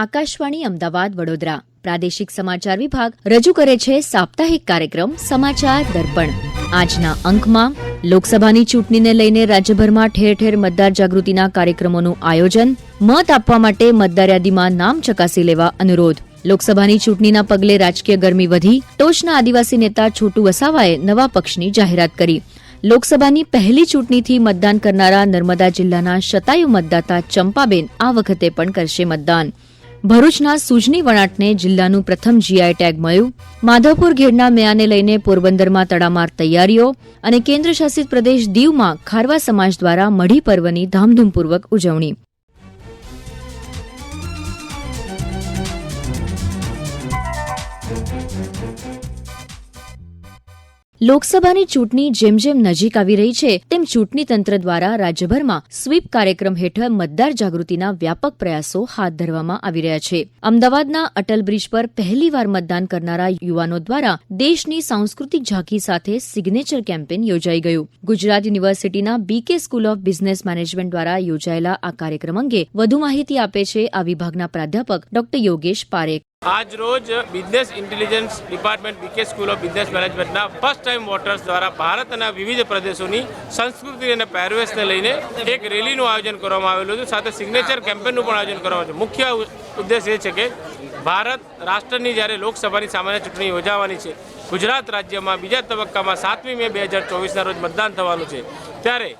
આકાશવાણી અમદાવાદ વડોદરા. પ્રાદેશિક સમાચાર વિભાગ રજૂ કરે છે સાપ્તાહિક કાર્યક્રમ સમાચાર દર્પણ. આજના અંકમાં, લોકસભાની ચૂંટણીને લઈને રાજ્યભરમાં ઠેર ઠેર મતદાર જાગૃતિના કાર્યક્રમોનું આયોજન, મત આપવા માટે મતદાર યાદીમાં નામ ચકાસી લેવા અનુરોધ. લોકસભાની ચૂંટણીના પગલે રાજકીય ગરમી વધી, ટોચના આદિવાસી નેતા છોટુ વસાવાએ નવા પક્ષની જાહેરાત કરી. લોકસભાની પહેલી ચૂંટણીથી મતદાન કરનારા નર્મદા જિલ્લાના શતાયુ મતદાતા ચંપાબેન આ વખતે પણ કરશે મતદાન. ભરૂચના સુજની વણાટને જિલ્લાનું પ્રથમ જીઆઈ ટેગ મળ્યું. માધવપુર ઘેડના મેયાને લઈને પોરબંદરમાં તડામાર તૈયારીઓ અને કેન્દ્ર શાસિત પ્રદેશ દીવમાં ખારવા સમાજ દ્વારા મઢી પર્વની ધામધૂમપૂર્વક ઉજવણી. લોકસભાની ચૂંટણી જેમ જેમ નજીક આવી રહી છે, તેમ ચૂંટણી તંત્ર દ્વારા રાજ્યભરમાં સ્વીપ કાર્યક્રમ હેઠળ મતદાર જાગૃતિના વ્યાપક પ્રયાસો હાથ ધરવામાં આવી રહ્યા છે. અમદાવાદના અટલ બ્રિજ પર પહેલીવાર મતદાન કરનારા યુવાનો દ્વારા દેશની સાંસ્કૃતિક ઝાંખી સાથે સિગ્નેચર કેમ્પેન યોજાઈ ગયું. ગુજરાત યુનિવર્સિટીના BK school of business management દ્વારા યોજાયેલા આ કાર્યક્રમ અંગે વધુ માહિતી આપે છે આ વિભાગના પ્રાધ્યાપક ડોક્ટર યોગેશ પારેખ. આજ રોજ business intelligence department BK school of business મેનેજમેન્ટના ફર્સ્ટ ટાઈમ વોટર્સ દ્વારા ભારતના વિવિધ પ્રદેશોની સંસ્કૃતિ અને પહેરવેશને લઈને એક રેલીનું આયોજન કરવામાં આવેલું હતું. સાથે સિગ્નેચર કેમ્પેનનું પણ આયોજન કરવામાં આવ્યું. મુખ્ય ઉદ્દેશ એ છે કે ભારત રાષ્ટ્રની જ્યારે લોકસભાની સામાન્ય ચૂંટણી યોજાવાની છે, ગુજરાત રાજ્યમાં બીજા તબક્કામાં સાતમી મે બે હજાર ચોવીસના રોજ મતદાન થવાનું છે. ત્યારે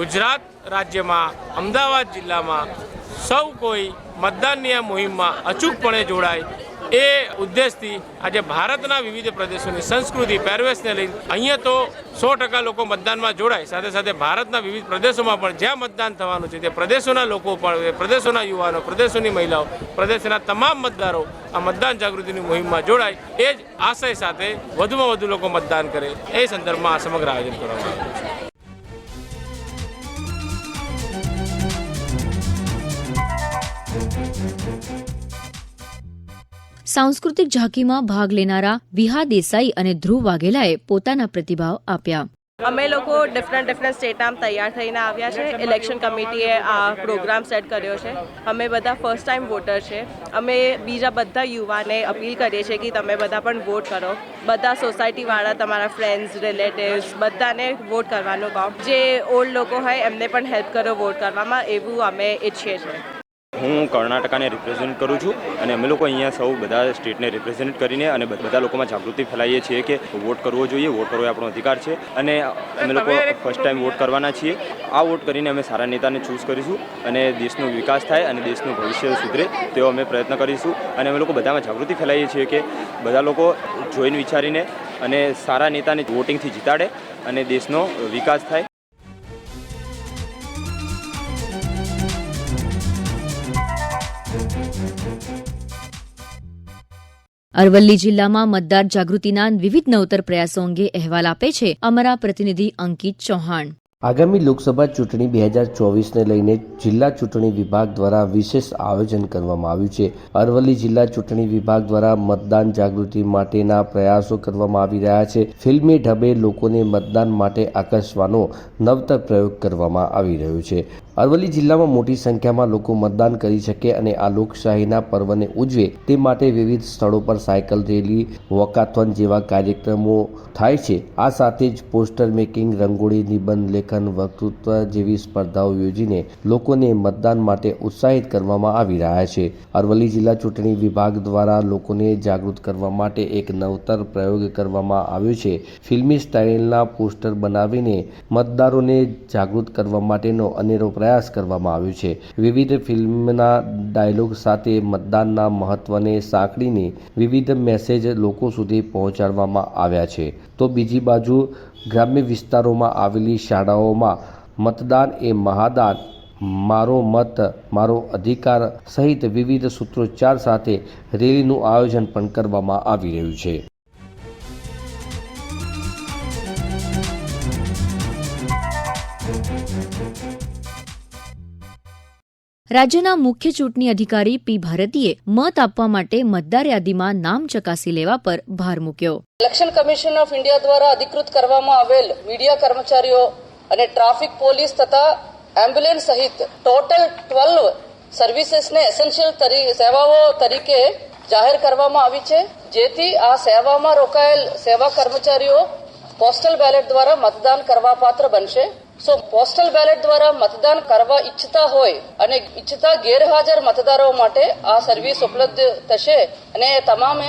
ગુજરાત રાજ્યમાં અમદાવાદ જિલ્લામાં સૌ કોઈ મતદાનની આ મુહિમમાં અચૂકપણે જોડાય. એ ઉદ્દેશથી આજે ભારતના વિવિધ પ્રદેશોની સંસ્કૃતિ પહેરવેશને લઈને અહીંયા તો સો ટકા લોકો મતદાનમાં જોડાય. સાથે સાથે ભારતના વિવિધ પ્રદેશોમાં પણ જ્યાં મતદાન થવાનું છે તે પ્રદેશોના લોકો પણ પ્રદેશોના યુવાનો, પ્રદેશોની મહિલાઓ, પ્રદેશના તમામ મતદારો આ મતદાન જાગૃતિની મુહિમમાં જોડાય. એ જ આશય સાથે વધુમાં વધુ લોકો મતદાન કરે. એ સંદર્ભમાં આ સમગ્ર આયોજન કરવામાં આવ્યું છે. સાંસ્કૃતિક ઝાંકીમાં ભાગ લેનારા વિહા દેસાઈ અને ધ્રુવ વાઘેલાએ પોતાના પ્રતિભાવ આપ્યા. અમે લોકો ડિફરન્ટ ડિફરન્ટ સ્ટેટમાં તૈયાર થઈને આવ્યા છે. ઇલેક્શન કમિટીએ આ પ્રોગ્રામ સેટ કર્યો છે. અમે બધા ફર્સ્ટ ટાઈમ વોટર છે. અમે બીજા બધા યુવાને અપીલ કરીએ છીએ કે તમે બધા પણ વોટ કરો. બધા સોસાયટીવાળા તમારા ફ્રેન્ડ્સ રિલેટિવ્સ બધાને વોટ કરવાનું કહો જે ઓલ્ડ લોકો હોય એમને પણ હેલ્પ કરો વોટ કરવામાં. એવું અમે ઈચ્છીએ છીએ. હું કર્ણાટકાને રિપ્રેઝેન્ટ કરું છું અને અમે લોકો અહીંયા સૌ બધા સ્ટેટને રિપ્રેઝેન્ટ કરીને અને બધા લોકોમાં જાગૃતિ ફેલાવીએ છીએ કે વોટ કરવો જોઈએ વોટ કરવો એ આપણો અધિકાર છે અને અમે લોકો ફર્સ્ટ ટાઈમ વોટ કરવાના છીએ. આ વોટ કરીને અમે સારા નેતાને ચૂઝ કરીશું અને દેશનો વિકાસ થાય અને દેશનું ભવિષ્ય સુધરે તેવો અમે પ્રયત્ન કરીશું. અને અમે લોકો બધામાં જાગૃતિ ફેલાવીએ છીએ કે બધા લોકો જોઈને વિચારીને અને સારા નેતાને વોટિંગથી જીતાડે અને દેશનો વિકાસ થાય. અરવલ્લી જિલ્લામાં મતદાર જાગૃતિના વિવિધ નવતર પ્રયાસો અંગે અહેવાલ આપે છે અમારા પ્રતિનિધિ અંકિત ચૌહાણ. આગામી લોકસભા ચૂંટણી બે હજાર ચોવીસને લઈને જિલ્લા ચૂંટણી વિભાગ દ્વારા વિશેષ આયોજન કરવામાં આવ્યું છે. અરવલ્લી જિલ્લા ચૂંટણી વિભાગ દ્વારા મતદાન જાગૃતિ માટેના પ્રયાસો કરવામાં આવી રહ્યા છે. ફિલ્મી ઢબે લોકોને મતદાન માટે આકર્ષવાનો નવતર પ્રયોગ કરવામાં આવી રહ્યો છે. અરવલ્લી જિલ્લામાં મોટી સંખ્યામાં લોકો મતદાન કરી શકે અને આ લોકશાહીના પર્વને ઉજવે તે માટે વિવિધ સ્થળો પર સાયકલ રેલી, વોકાથોન જેવા કાર્યક્રમો થાય છે. આ સાથે જ પોસ્ટર મેકિંગ, રંગોળી નિબંધ, લેખન, વક્તૃત્વ જેવી સ્પર્ધાઓ યોજીને લોકોને મતદાન માટે ઉત્સાહિત કરવામાં આવી રહ્યા છે. અરવલ્લી જિલ્લા ચૂંટણી વિભાગ દ્વારા લોકોને જાગૃત કરવા માટે એક નવતર પ્રયોગ કરવામાં આવ્યો છે. ફિલ્મી સ્ટાઇલના પોસ્ટર બનાવીને મતદારોને જાગૃત કરવા માટેનો અનેરો પ્રયાસ કરવામાં આવ્યો છે. વિવિધ ફિલ્મના ડાયલોગ સાથે મતદાનના મહત્વને સાંકળીને વિવિધ મેસેજ લોકો સુધી પહોંચાડવામાં આવ્યા છે. તો બીજી બાજુ ગ્રામ્ય વિસ્તારોમાં આવેલી શાળાઓમાં મતદાન એ મહાદાન. મારો મત, મારો અધિકાર સહિત વિવિધ સૂત્રોચ્ચાર સાથે રેલીનું આયોજન પણ કરવામાં આવી રહ્યું છે. રાજ્યના મુખ્ય ચૂંટણી અધિકારી પી ભારતીએ મત આપવા માટે મતદાર યાદીમાં નામ ચકાસી લેવા પર ભાર મૂક્યો. ઇલેક્શન કમિશન ઓફ ઇન્ડિયા દ્વારા અધિકૃત કરવામાં આવેલ મીડિયા કર્મચારીઓ અને ટ્રાફિક પોલીસ તથા એમ્બ્યુલન્સ સહિત ટોટલ ટ્વેલ્વ સર્વિસીસને એસેન્શિયલ સેવાઓ તરીકે જાહેર કરવામાં આવી છે, જેથી આ સેવામાં રોકાયેલ સેવા કર્મચારીઓ પોસ્ટલ બેલેટ દ્વારા મતદાન કરવા પાત્ર બનશે. સો પોસ્ટલ બેલેટ દ્વારા મતદાન કરવા ઈચ્છતા હોય અને ઈચ્છતા ગેરહાજર મતદારો માટે આ સર્વિસ ઉપલબ્ધ થશે અને તમામે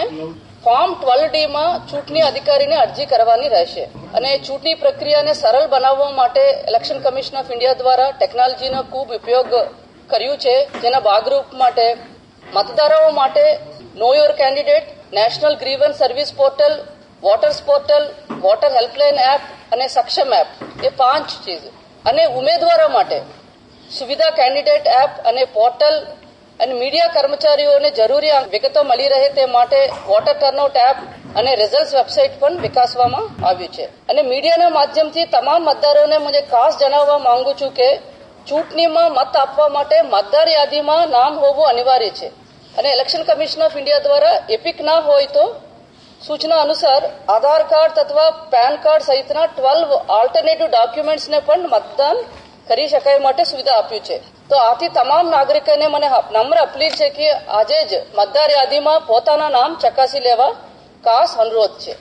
ફોર્મ ટ્વેલ્વ ડીમાં ચૂંટણી અધિકારીને અરજી કરવાની રહેશે. અને ચૂંટણી પ્રક્રિયાને સરળ બનાવવા માટે ઇલેક્શન કમિશન ઓફ ઇન્ડિયા દ્વારા ટેકનોલોજીનો ખૂબ ઉપયોગ કર્યું છે. જેના ભાગરૂપ માટે મતદારો માટે know your candidate national grievance service portal voters portal voter helpline app અને સક્ષમ એપ એ પાંચ ચીજ. અને ઉમેદવારો માટે સુવિધા કેન્ડિડેટ એપ અને પોર્ટલ અને મીડિયા કર્મચારીઓને જરૂરી વિગતો મળી રહે તે માટે વોટર ટર્નઆઉટ એપ અને રિઝલ્ટ વેબસાઇટ પણ વિકાસવામાં આવ્યું છે. અને મીડિયાના માધ્યમથી તમામ મતદારોને હું ખાસ જણાવવા માંગુ છું કે ચૂંટણીમાં મત આપવા માટે મતદાર યાદીમાં નામ હોવું અનિવાર્ય છે. અને ઇલેક્શન કમિશન ઓફ ઇન્ડિયા દ્વારા એપિક ના હોય તો સૂચના અનુસાર આધાર કાર્ડ અથવા પેન કાર્ડ સહિતના ટ્વેલ્વ આલ્ટરનેટિવ ડોક્યુમેન્ટ્સને પણ મતદાન કરી શકાય માટે સુવિધા આપ્યું છે તો આથી તમામ નાગરિકોને મને નમ્ર અપીલ છે કે આજે જ મતદાર યાદીમાં પોતાના નામ ચકાસી લેવા ખાસ અનુરોધ છે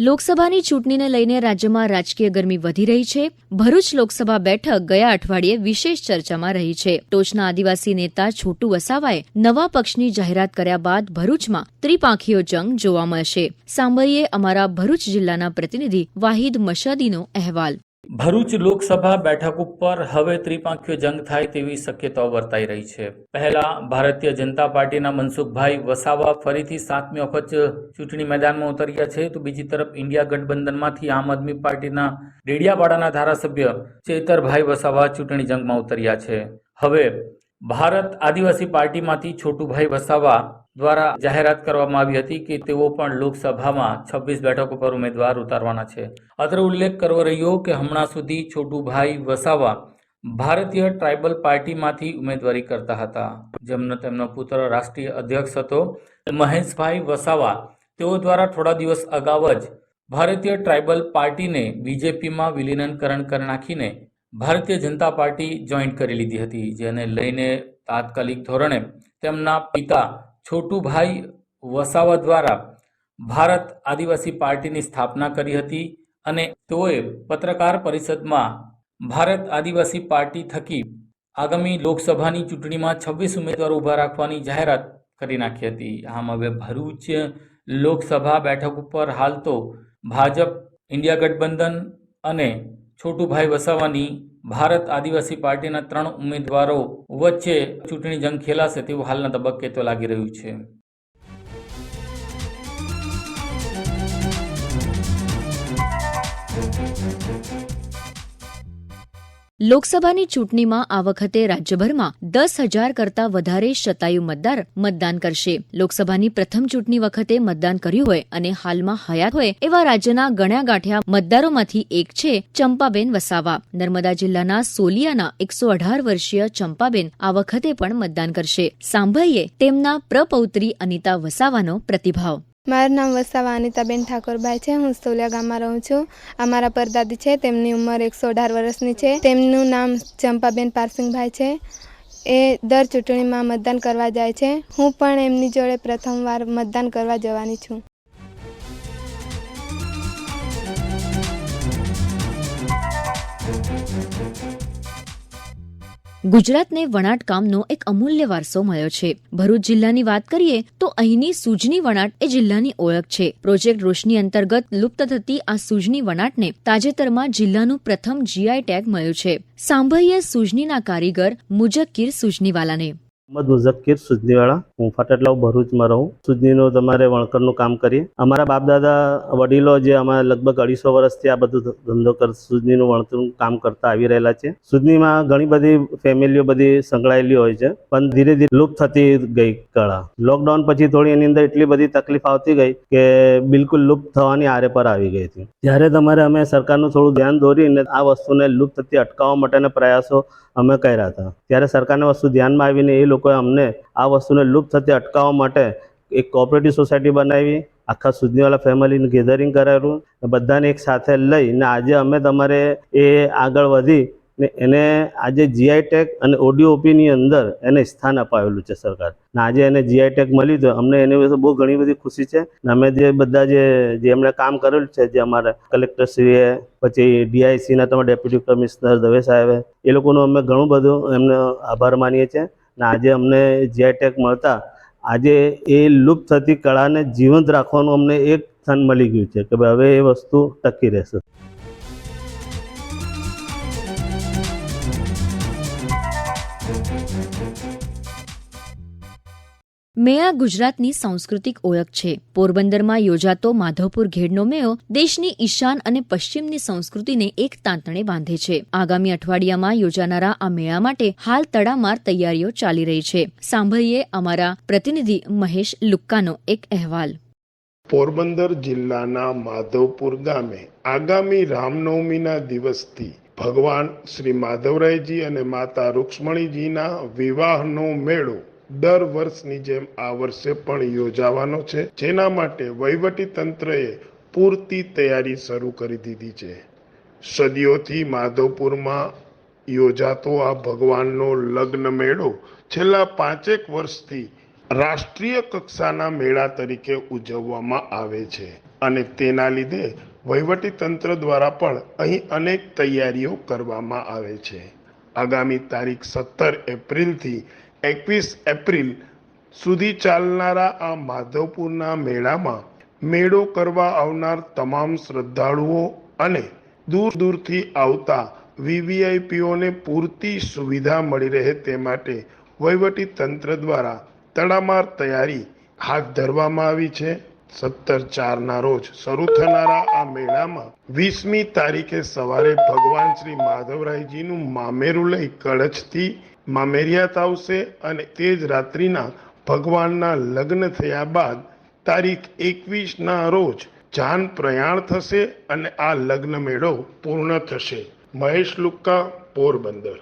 લોકસભાની ચૂંટણીને લઈને રાજ્યમાં રાજકીય ગરમી વધી રહી છે. ભરૂચ લોકસભા બેઠક ગયા અઠવાડિયે વિશેષ ચર્ચામાં રહી છે. ટોચના આદિવાસી નેતા છોટુ વસાવાએ નવા પક્ષની જાહેરાત કર્યા બાદ ભરૂચમાં ત્રિપાંખીયો જંગ જોવા મળશે. સાંભળીએ અમારા ભરૂચ જિલ્લાના પ્રતિનિધિ વાહિદ મશાદીનો અહેવાલ. ભરૂચ લોકસભા બેઠક ઉપર હવે ત્રિપાંખીય જંગ થાય તેવી શક્યતાઓ વર્તાઈ રહી છે. પહેલા ભારતીય જનતા પાર્ટીના મનસુખભાઈ વસાવા ફરીથી સાતમી વખત ચૂંટણી મેદાનમાં ઉતર્યા છે. તો બીજી તરફ ઇન્ડિયા ગઠબંધનમાંથી આમ આદમી પાર્ટીના ડેડિયાવાડાના ધારાસભ્ય ચેતરભાઈ વસાવા ચૂંટણી જંગમાં ઉતર્યા છે. હવે ભારત આદિવાસી પાર્ટીમાંથી છોટુભાઈ વસાવા દ્વારા જાહેરાત કરવામાં આવી હતી કે તેઓ પણ લોકસભામાં છવ્વીસ બેઠકો પર ઉમેદવાર ઉતારવાના છે. અત્રે ઉલ્લેખ કરવો રહ્યો કે હમણાં સુધી છોટુભાઈ વસાવા ભારતીય ટ્રાઇબલ પાર્ટીમાંથી ઉમેદવારી કરતા હતા. જેમનો તેમનો પુત્ર રાષ્ટ્રીય અધ્યક્ષ હતો મહેશભાઈ વસાવા. તેઓ દ્વારા થોડા દિવસ અગાઉ જ ભારતીય ટ્રાઇબલ પાર્ટીને બીજેપીમાં વિલીનકરણ કરી નાખીને ભારતીય જનતા પાર્ટી જોઈન્ટ કરી લીધી હતી, જેને લઈને તાત્કાલિક ધોરણે તેમના પિતા છોટુભાઈ વસાવા દ્વારા ભારત આદિવાસી પાર્ટીની સ્થાપના કરી હતી અને તેઓએ પત્રકાર પરિષદમાં ભારત આદિવાસી પાર્ટી થકી આગામી લોકસભાની ચૂંટણીમાં છવ્વીસ ઉમેદવારો ઊભા રાખવાની જાહેરાત કરી નાખી હતી. આમ હવે ભરૂચ લોકસભા બેઠક ઉપર હાલ તો ભાજપ, ઇન્ડિયા ગઠબંધન અને છોટુભાઈ વસાવાની ભારત આદિવાસી પાર્ટીના ત્રણ ઉમેદવારો વચ્ચે ચૂંટણી જંગ ખેલાશે તેવું હાલના તબક્કે તો લાગી રહ્યું છે. લોકસભાની ચૂંટણીમાં આ વખતે રાજ્યભરમાં દસ હજાર કરતા વધારે શતાયુ મતદાર મતદાન કરશે. લોકસભાની પ્રથમ ચૂંટણી વખતે મતદાન કર્યું હોય અને હાલમાં હયાત હોય એવા રાજ્યના ગણ્યા ગાંઠ્યા મતદારોમાંથી એક છે ચંપાબેન વસાવા. નર્મદા જિલ્લાના સોલિયાના એકસો અઢાર વર્ષીય ચંપાબેન આ વખતે પણ મતદાન કરશે. સાંભળીએ તેમના પ્રપૌત્રી અનિતા વસાવાનો પ્રતિભાવ. મારું નામ વસાવા અનિતાબેન ઠાકોરભાઈ છે. હું સોલિયા ગામમાં રહું છું. અમારા પરદાદી છે. તેમની ઉંમર એકસો અઢાર વર્ષની છે. તેમનું નામ ચંપાબેન પારસિંગભાઈ છે. એ દર ચૂંટણીમાં મતદાન કરવા જાય છે. હું પણ એમની જોડે પ્રથમવાર મતદાન કરવા જવાની છું. ગુજરાતને વણાટ કામનો એક અમૂલ્ય વારસો મળ્યો છે. ભરૂચ જિલ્લાની વાત કરીએ તો અહીંની સૂજની વણાટ એ જિલ્લાની ઓળખ છે. પ્રોજેક્ટ રોશની અંતર્ગત લુપ્ત થતી આ સૂજની વણાટને તાજેતરમાં જિલ્લાનું પ્રથમ જીઆઈ ટેગ મળ્યું છે. સાંભળીએ સૂજનીના કારીગર મુજક્કીર સૂજનીવાલાને. મોહમ્મદ મુઝક્કીર સુજનીવાળા હું ફાટટલાવ ભરૂચમાં રહું. સુજનીનું તમારે વણકરનું કામ કરીએ. અમારા બાપ દાદા વડીલો જે અમારે લગભગ અઢીસો વર્ષથી આ બધું ધંધો કર સુજનીનું વણતરનું કામ કરતા આવી રહેલા છે. સુજનીમાં ઘણી બધી ફેમિલીઓ બધી સંકળાયેલી હોય છે. પણ ધીરે ધીરે લુપ્ત થતી ગઈ કળા. લોકડાઉન પછી થોડી એની અંદર એટલી બધી તકલીફ આવતી ગઈ કે બિલકુલ લુપ્ત થવાની આરે પર આવી ગઈ હતી. ત્યારે તમારે અમે સરકારનું થોડું ધ્યાન દોરીને આ વસ્તુને લુપ્ત થતી અટકાવવા માટેના પ્રયાસો અમે કર્યા હતા. ત્યારે સરકારને વસ્તુ ધ્યાનમાં આવીને એ લોકોએ અમને આ વસ્તુને લુપ્ત થતી અટકાવવા માટે એક કોઓપરેટિવ સોસાયટી બનાવી, આખા સુધીવાળા ફેમિલીનું ગેધરિંગ કરાયેલું બધાને એક સાથે લઈને આજે અમે તમારે એ આગળ વધી ને એને આજે જીઆઈ ટેગ અને ઓડિયો ઓપીની અંદર એને સ્થાન અપાવેલું છે સરકાર. ને આજે એને જીઆઈ ટેગ મળ્યું તો અમને એની વિશે બહુ ઘણી બધી ખુશી છે. ને અમે જે બધા જે જે એમણે કામ કરેલું છે, જે અમારા કલેક્ટરશ્રીએ પછી ડીઆઈસીના તમારા ડેપ્યુટી કમિશનર દવે સાહેબે, એ લોકોનો અમે ઘણું બધું એમને આભાર માનીએ છીએ. ને આજે અમને જીઆઈ ટેગ મળતા આજે એ લુપ્ત થતી કળાને જીવંત રાખવાનું અમને એક સ્થાન મળી ગયું છે કે ભાઈ હવે એ વસ્તુ ટકી રહેશે. મેળા ગુજરાતની સાંસ્કૃતિક ઓળખ છે. પોરબંદરમાં યોજાતો માધવપુર ઘેડનો મેળો દેશની ઈશાન અને પશ્ચિમની સંસ્કૃતિને એક તાંતણે બાંધે છે. આગામી અઠવાડિયામાં યોજાનારા આ મેળા માટે હાલ તડામાર તૈયારીઓ ચાલી રહી છે. સાંભળીએ અમારા પ્રતિનિધિ મહેશ લુક્કાનો એક અહેવાલ. પોરબંદર જિલ્લાના માધવપુર ગામે આગામી રામનવમીના દિવસથી ભગવાન શ્રી માધવરાયજી અને માતા રૂક્ષ્મણીજીના વિવાહનો મેળો દર વર્ષની જેમ આ વર્ષે પણ યોજાવાનો છે, જેના માટે વહીવટી તંત્રએ પૂરતી તૈયારી શરૂ કરી દીધી છે. સદીઓથી માધવપુરમાં યોજાતો આ ભગવાનનો લગ્ન મેળો છેલ્લા પાંચેક વર્ષથી રાષ્ટ્રીય કક્ષાના મેળા તરીકે ઉજવવામાં આવે છે અને તેના લીધે વહીવટી તંત્ર દ્વારા પણ અહીં અનેક તૈયારીઓ કરવામાં આવે છે. આગામી તારીખ સત્તર એપ્રિલથી એકવીસ એપ્રિલ સુધી ચાલનારા આ માધવપુરના મેળામાં મેળો કરવા આવનાર તમામ શ્રદ્ધાળુઓ અને દૂર દૂરથી આવતા વીવીઆઈપીઓને પૂરતી સુવિધા મળી રહે તે માટે વહીવટી તંત્ર દ્વારા તડામાર તૈયારી હાથ ધરવામાં આવી છે. સત્તર ચારના રોજ શરૂ થનારા આ મેળામાં વીસમી તારીખે સવારે ભગવાન શ્રી માધવરાયજીનું મામેરું લઈ કળશથી મામેરિયાત આવશે અને તે જ રાત્રિના ભગવાનના લગ્ન થયા બાદ તારીખ એકવીસના રોજ જાન પ્રયાણ થશે અને આ લગ્ન મેળો પૂર્ણ થશે. મહેશ લુક્કા, પોરબંદર.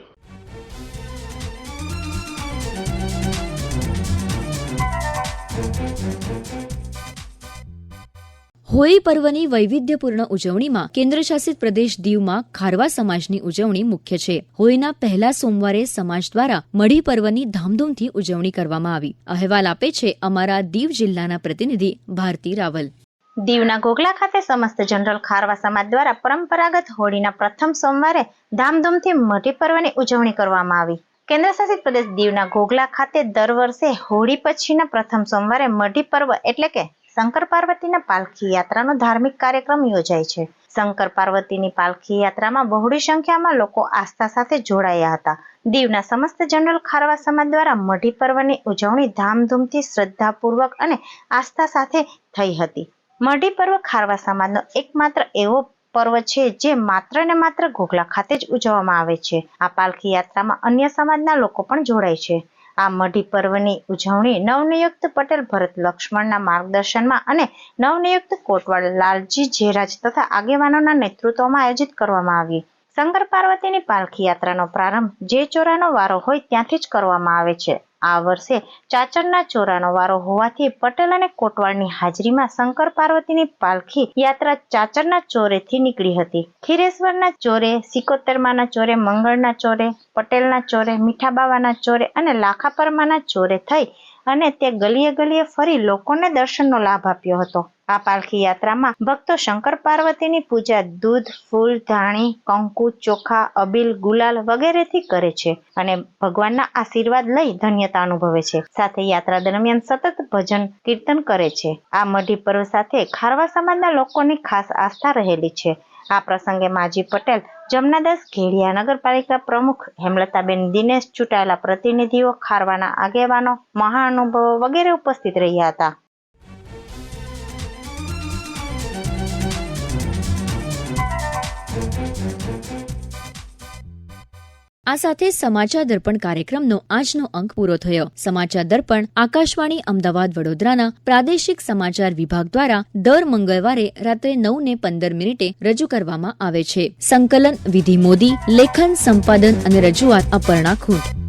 હોળી પર્વની વૈવિધ્યપૂર્ણ ઉજવણીમાં કેન્દ્રશાસિત પ્રદેશ દીવમાં ખારવા સમાજની ઉજવણી મુખ્ય છે. હોળીના પહેલા સોમવારે સમાજ દ્વારા મઢી પર્વની ધામધૂમથી ઉજવણી કરવામાં આવી. અહેવાલ આપે છે અમારા દીવ જિલ્લાના પ્રતિનિધિ ભારતી રાવલ. દીવના ગોગલા ખાતે સમસ્ત જનરલ ખારવા સમાજ દ્વારા પરંપરાગત હોળીના પ્રથમ સોમવારે ધામધૂમથી મઢી પર્વની ઉજવણી કરવામાં આવી. કેન્દ્રશાસિત પ્રદેશ દીવના ગોગલા ખાતે દર વર્ષે હોળી પછીના પ્રથમ સોમવારે મઢી પર્વ એટલે કે શંકર પાર્વતીના પાલખી યાત્રાનો ધાર્મિક કાર્યક્રમ યોજાય છે. શંકર પાર્વતીની પાલખી યાત્રામાં બહોળી સંખ્યામાં લોકો આસ્થા સાથે જોડાયા હતા. દીવના સમસ્ત જનરલ ખારવા સમાજ દ્વારા મઢી પર્વની ઉજવણી ધામધૂમથી શ્રદ્ધાપૂર્વક અને આસ્થા સાથે થઈ હતી. મઢી પર્વ ખારવા સમાજનો એકમાત્ર એવો પર્વ છે જે માત્ર ને માત્ર ઘોઘલા ખાતે જ ઉજવવામાં આવે છે. આ પાલખી યાત્રામાં અન્ય સમાજના લોકો પણ જોડાય છે. આ મઢી પર્વની ઉજવણી નવનિયુક્ત પટેલ ભરત લક્ષ્મણના માર્ગદર્શનમાં અને નવનિયુક્ત કોટવાડ લાલજી જેરાજ તથા આગેવાનોના નેતૃત્વમાં આયોજિત કરવામાં આવી. શંકર પાર્વતીની પાલખી યાત્રાનો પ્રારંભ જે ચોરાનો વારો હોય ત્યાંથી જ કરવામાં આવે છે. આ વર્ષે ચાચરના ચોરાનો વારો હોવાથી પટેલ અને કોટવાડની હાજરીમાં શંકર પાર્વતીની પાલખી યાત્રા ચાચરના ચોરેથી નીકળી હતી. ખીરેશ્વરના ચોરે સિકોતરમાના ચોરે, મંગળના ચોરે, પટેલના ચોરે, મીઠાબાવાના ચોરે અને લાખાપરમાના ચોરે થઈ અને તે ગલીએ ગલીએ ફરી લોકોને દર્શનનો લાભ આપ્યો હતો. આ પાલખી યાત્રામાં ભક્તો શંકર પાર્વતીની પૂજા દૂધ, ફૂલ, ધાણી, કંકુ, ચોખા, અબીલ, ગુલાલ વગેરેથી કરે છે અને ભગવાનના આશીર્વાદ લઈ ધન્યતા અનુભવે છે. સાથે યાત્રા દરમિયાન સતત ભજન, કીર્તન કરે છે. આ મઢી પર્વ સાથે ખારવા સમાજના લોકોની ખાસ આસ્થા રહેલી છે. આ પ્રસંગે માજી પટેલ, જમનાદાસ ઘેડિયા નગરપાલિકા પ્રમુખ, હેમલતાબેન દિનેશ ચૂંટાયેલા પ્રતિનિધિઓ, ખારવાના આગેવાનો, મહાનુભાવો વગેરે ઉપસ્થિત રહ્યા હતા. આ સાથે સમાચાર દર્પણ કાર્યક્રમનો આજનો અંક પૂરો થયો. સમાચાર દર્પણ આકાશવાણી અમદાવાદ વડોદરાના પ્રાદેશિક સમાચાર વિભાગ દ્વારા દર મંગળવારે રાત્રે નવ ને પંદર મિનિટે રજૂ કરવામાં આવે છે. સંકલન વિધિ મોદી, લેખન સંપાદન અને રજૂઆત અપર્ણા ખૂંટ